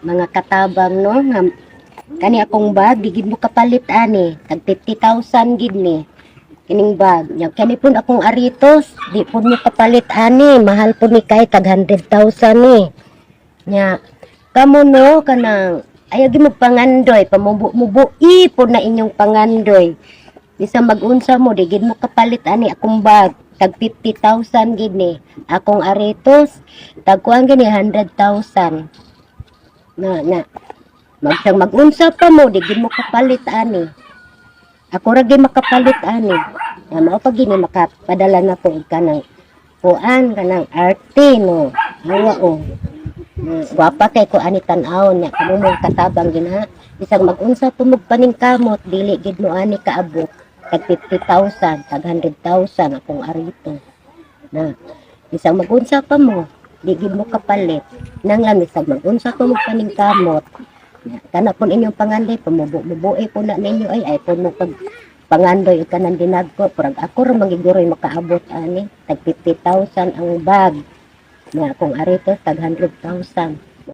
mga katabang no? Nga kani akong bag di gid mo kapalit ani. Tag 50,000 gid ni. Kining bag. Nya kani pun akong aritos di pun mo kapalit ani. Mahal pun ni kay tag 100,000 ni. Nya kamo no? Kanang ayaw gi mo pangandoy pamubu-mubui pud na inyong pangandoy. Bisa mag-unsa mo di gid mo kapalit ani akong bag. Tag 50,000 gid ni. Akong aritos tag kuan gini 100,000 na na magsang mag-unsa pa mo di mo kapalit ani. Ako ra gyud makapalit ani. Na mao pa gini makapadala na ko kanang kuan kanang arte no. Awa o. Mm, gwapa kay ko ani tan-aw niya. Kamo mo katabang gina bisag mag-unsa mo paning kamot dili gid mo ani kaabot. Tag 50,000 tag 100,000 akong arito. Na bisag mag-unsa pa mo di gid mo kapalit nang lang bisag mag-unsa pa mo paning kamot? Kana pun inyong panganday pamubo-mubuhi po na ninyo. Ay ay po mo pag pangandoy ka nang dinagko purag ako ra magiguroy makaabot ani. Tag 50,000 ang bag. Na akong arito tag 100,000